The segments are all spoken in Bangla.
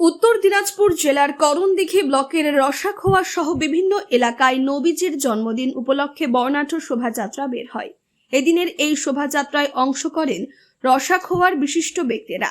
উত্তর দিনাজপুর জেলার করণদিঘি ব্লকের রসাখোয়া সহ বিভিন্ন এলাকায় নবীজির জন্মদিন উপলক্ষে বর্ণাঢ্য শোভাযাত্রা বের হয়। এদিনের এই শোভাযাত্রায় অংশ করেন রসাখোয়ার বিশিষ্ট ব্যক্তিরা।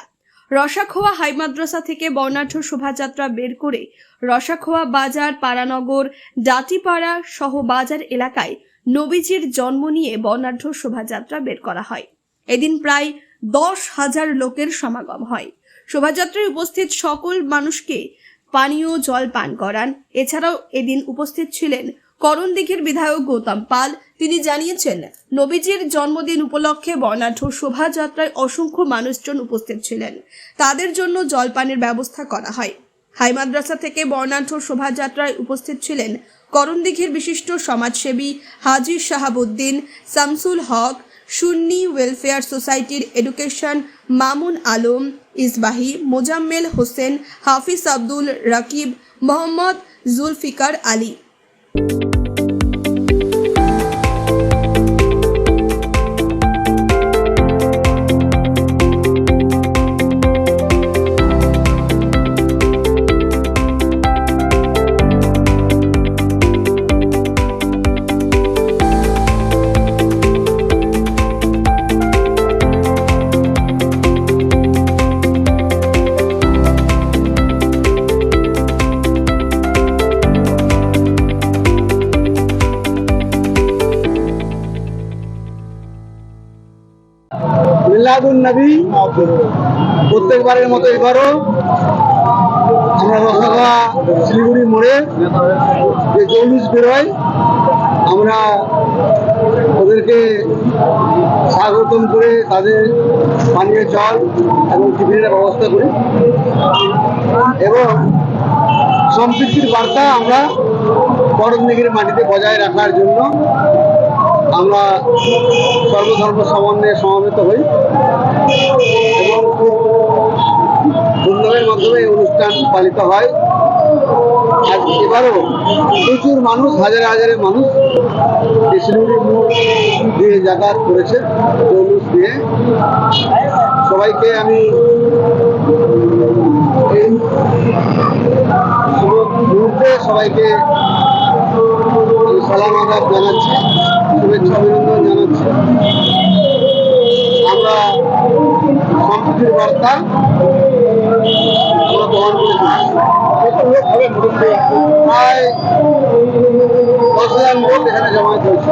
রসাখোয়া হাই মাদ্রাসা থেকে বর্ণাঢ্য শোভাযাত্রা বের করে রসাখোয়া বাজার, পাড়ানগর ডাটিপাড়া সহ বাজার এলাকায় নবীজির জন্ম নিয়ে বর্ণাঢ্য শোভাযাত্রা বের করা হয়। এদিন প্রায় দশ হাজার লোকের সমাগম হয়। শোভাযাত্রায় উপস্থিত সকল মানুষকে পানীয় জল পান করান। এছাড়াও এদিন উপস্থিত ছিলেন করণ করণদিঘির বিধায়ক গৌতম পাল। তিনি জানিয়েছেন, নবীজির জন্মদিন উপলক্ষে বর্ণাঢ্য শোভাযাত্রায় অসংখ্য মানুষজন উপস্থিত ছিলেন। তাদের জন্য জলপানের ব্যবস্থা করা হয়। হাই মাদ্রাসা থেকে বর্ণাঢ্য শোভাযাত্রায় উপস্থিত ছিলেন করণদিঘির বিশিষ্ট সমাজসেবী হাজি শাহাবুদ্দিন, শামসুল হক, সুন্নি ওয়েলফেয়ার সোসাইটির এডুকেশন মামুন আলম ইসবাহি মোজাম্মেল হোসেন হাফিজ আব্দুল রাকিব মোহাম্মদ জুলফিকার আলী। নবী। প্রত্যেকবারের মতো এবারও আমরা রসাগা শিলিগুড়ি মোড়ে যে জৌলুস বেরোয়, আমরা ওদেরকে স্বাগতম করে তাদের পানীয় জল এবং টিফিনের ব্যবস্থা করি। এবং সম্প্রীতির বার্তা আমরা করণদিঘির মাটিতে বজায় রাখার জন্য আমরা সর্বধর্ম সমন্বয়ে সমাবেত হই এবং ধুমধামের মাধ্যমে এই অনুষ্ঠান পালিত হয়। আজ এবারও প্রচুর মানুষ, হাজারে হাজারে মানুষ দিয়ে যাতায়াত করেছে জৌলুস দিয়ে। সবাইকে আমি এই মুহূর্তে সবাইকে সালাম আদাব জানাচ্ছি শুভেচ্ছা অভিনন্দন জানাচ্ছি আমরা সম্প্রীতির বার্তা আমরা বহন করে প্রায় দশ হাজার লোক এখানে জমায়েত হয়েছে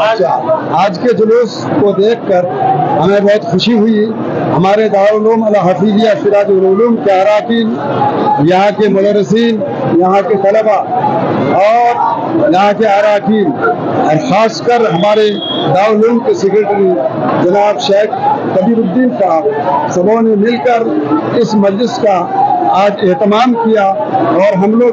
अच्छा आज के जुलूस को देखकर हमें बहुत खुशी हुई ہمارے دارالعلوم الحفیظیہ سراج العلوم کے اراکین یہاں کے مدرسین، یہاں کے طلبا اور یہاں کے اراکین، اور خاص کر ہمارے دارالعلوم کے سیکرٹری جناب شیخ قبیر الدین صاحب، سبوں نے مل کر اس مجلس کا آج اہتمام کیا اور ہم لوگ